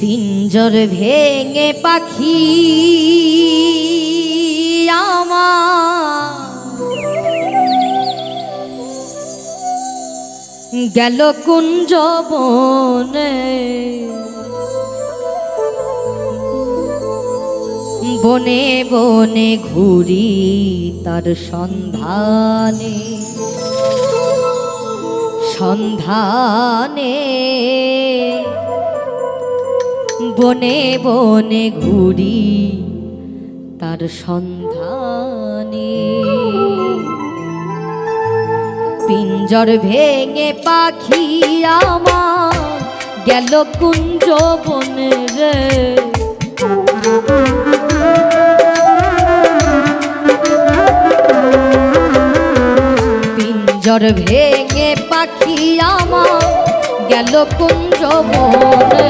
পিঞ্জর ভেঙে পাখি আমার। গেল কুঞ্জ বনে। বনে বনে ঘুরি তার সন্ধানে। সন্ধানে বনে বনে ঘুরি তার সন্ধানে। পিঞ্জর ভেঙে পাখি আমার গেল কুঞ্জ বনে রে। পিঞ্জর ভেঙে পাখি আমার গেল কুঞ্জ বনে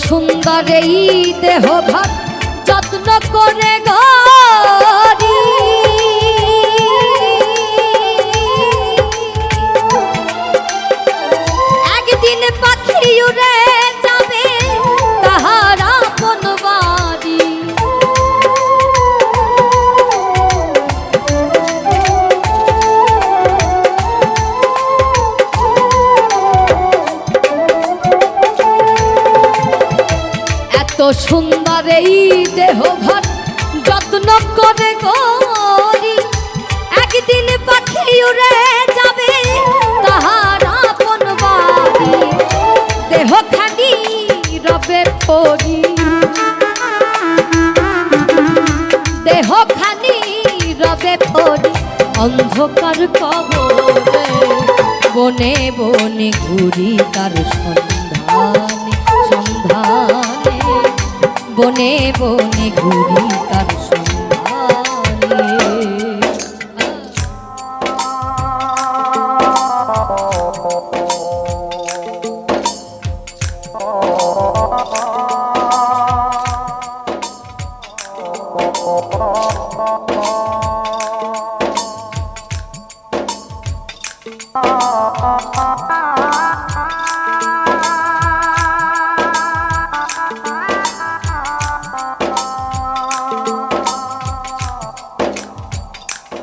সুন্দর এই দেহ ভাত যত্ন করে গরি সুন্দর এই দেহ ভার যত্ন করে গরি একদিন পাখি উড়ে যাবে, তাহার আপন বাড়ি। দেহ খানি রবে পরি। দেহ খানি রবে পরি। অন্ধকার কবরে বনে বনে ঘুরি তার সন্ধানে বনে বনে ঘুরি তার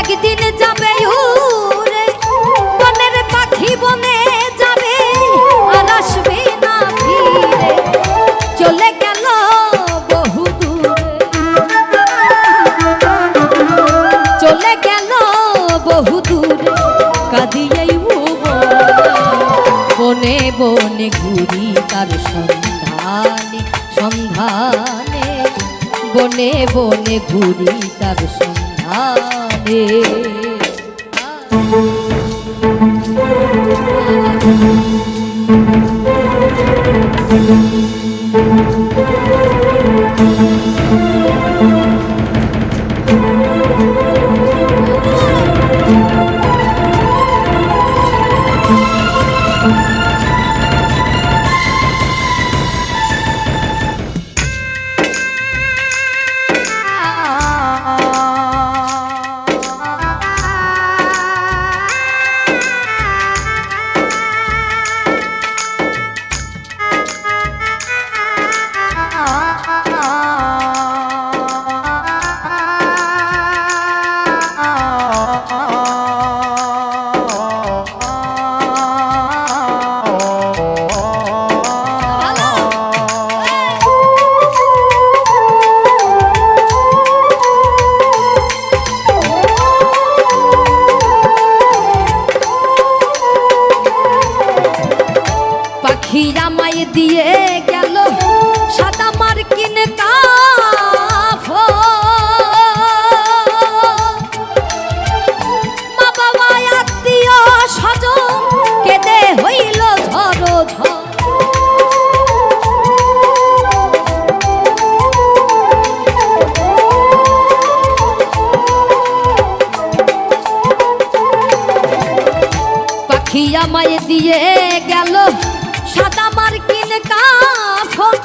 একদিন যাবে উড়ে বনের পাখি বনে যাবে, আর আসবে না ফিরে। চলে গেল বহু চলে গেল বহু দূরে। কাঁদিয়াই বনে বনে ঘুরি তার সন্ধানে সন্ধানে। বনে বনে ঘুরি তার সন্ধান। পাখি আমায় দিয়ে গেল সাদা মার্কিন কাফন।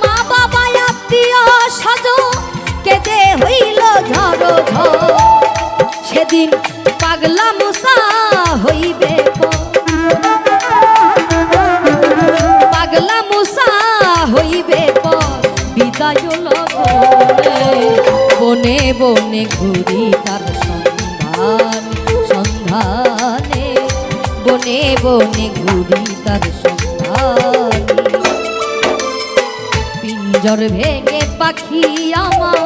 মা বাবা, আত্মীয় সজ কেঁদে হইল ঝড় সেদিন পাগলা মুসা হইবে। পাগলা মুসা হইবে বিদায় বনে বনে ঘুরি তার সন্ধান, সন্ধানে। বনে বনে ঘুরি তার সন্ধানে পিঞ্জর ভেঙে পাখি আমার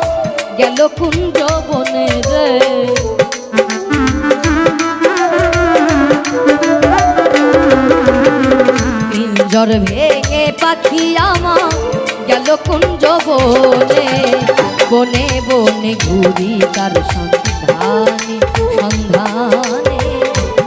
গেল কুঞ্জ বনে রে। পিঞ্জর ভেঙে পাখি আমার গেল কুঞ্জ বনে। বনে বনে ঘুরি তার সন্ধানে সন্ধানে।